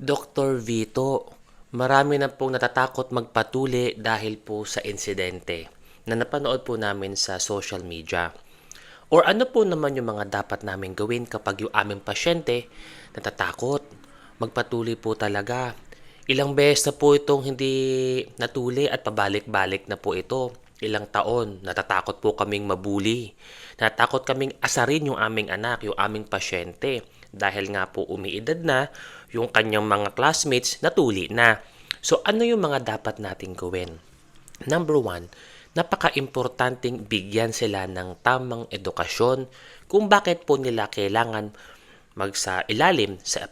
Dr. Vito, marami na pong natatakot magpatuli dahil po sa insidente na napanood po namin sa social media. Or ano po naman yung mga dapat namin gawin kapag yung aming pasyente natatakot? Magpatuli po talaga. Ilang beses na po itong hindi natuli at pabalik-balik na po ito. Ilang taon, natatakot po kaming mabuli. Natatakot kaming asarin yung aming anak, yung aming pasyente. Dahil nga po umiidad na, yung kanyang mga classmates natuli na. So ano yung mga dapat nating gawin? Number one, napaka-importanting bigyan sila ng tamang edukasyon kung bakit po nila kailangan magsa ilalim sa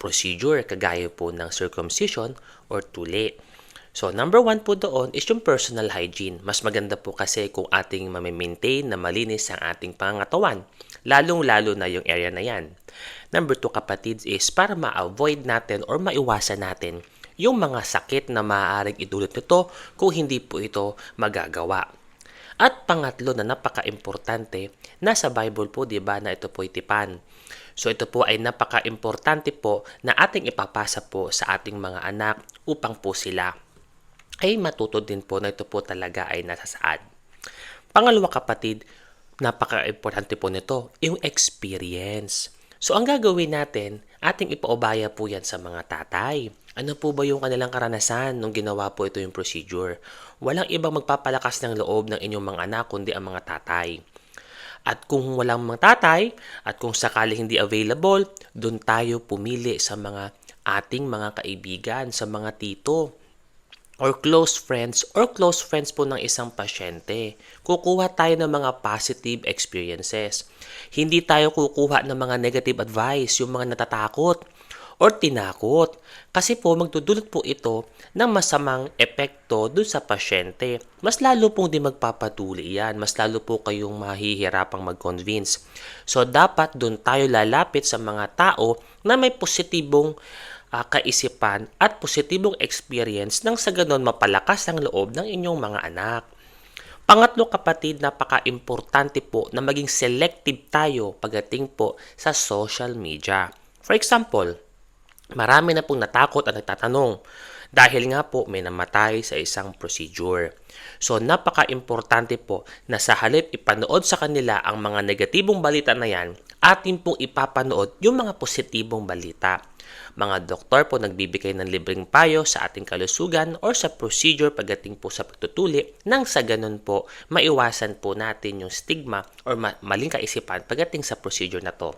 procedure kagaya po ng circumcision or tuli. So, number one po doon is yung personal hygiene. Mas maganda po kasi kung ating mamimaintain na malinis ang ating pangatawan. Lalong-lalo na yung area na yan. Number two, kapatids, is para ma-avoid natin or maiwasan natin yung mga sakit na maaaring idulot nito kung hindi po ito magagawa. At pangatlo na napaka-importante, nasa Bible po 'di ba na ito po tipan. So ito po ay napaka-importante po na ating ipapasa po sa ating mga anak upang po sila ay matuto din po na ito po talaga ay nasa saad. Pangalawa kapatid, napaka-importante po nito, yung experience. So ang gagawin natin, ating ipaubaya po yan sa mga tatay. Ano po ba yung kanilang karanasan nung ginawa po ito yung procedure? Walang ibang magpapalakas ng loob ng inyong mga anak kundi ang mga tatay. At kung walang mga tatay at kung sakali hindi available, doon tayo pumili sa mga ating mga kaibigan, sa mga tito, or close friends or close friends po ng isang pasyente. Kukuha tayo ng mga positive experiences. Hindi tayo kukuha ng mga negative advice, yung mga natatakot or tinakot. Kasi po magdudulot po ito ng masamang epekto dun sa pasyente. Mas lalo pong di magpapatuli yan. Mas lalo po kayong mahihirapang mag-convince. So dapat dun tayo lalapit sa mga tao na may positibong uh, kaisipan at positibong experience nang sa ganon mapalakas ang loob ng inyong mga anak. Pangatlo kapatid, napaka-importante po na maging selective tayo pagdating po sa social media. For example, Marami na pong natakot at nagtatanong dahil nga po may namatay sa isang procedure. So napaka-importante po na sa halip ipanood sa kanila ang mga negatibong balita na yan, atin pong ipapanood yung mga positibong balita. Mga doktor po nagbibigay ng libreng payo sa ating kalusugan or sa procedure pagdating po sa pagtutuli nang sa ganun po maiwasan po natin yung stigma or maling kaisipan pagdating sa procedure na to.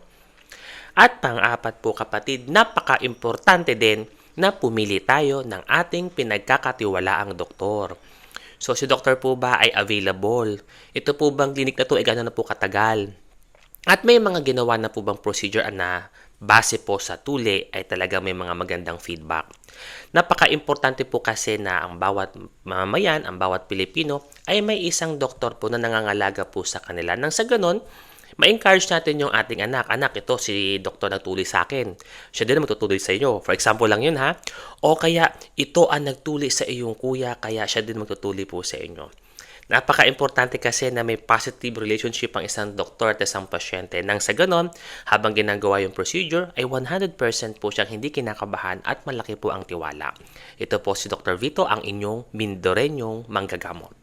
At pang-apat po kapatid, napaka-importante din na pumili tayo ng ating pinagkakatiwalaang doktor. So si doktor po ba ay available? Ito po bang klinik na to ay gano'n na po katagal? At may mga ginawa na po bang procedure na base po sa tuli ay talaga may mga magandang feedback. Napaka-importante po kasi na ang bawat mamamayan, ang bawat Pilipino ay may isang doktor po na nangangalaga po sa kanila. Nang sa ganon, ma-encourage natin yung ating anak. Anak, ito si doktor nagtuli sa akin. Siya din magtutuloy sa inyo. For example lang yun ha. O kaya, ito ang nagtuli sa iyong kuya, kaya siya din magtutuli po sa inyo. Napaka-importante kasi na may positive relationship ang isang doktor at isang pasyente. Nang sa ganon, habang ginagawa yung procedure, ay 100% po siyang hindi kinakabahan at malaki po ang tiwala. Ito po si Dr. Vito, ang inyong Mindorenyong manggagamot.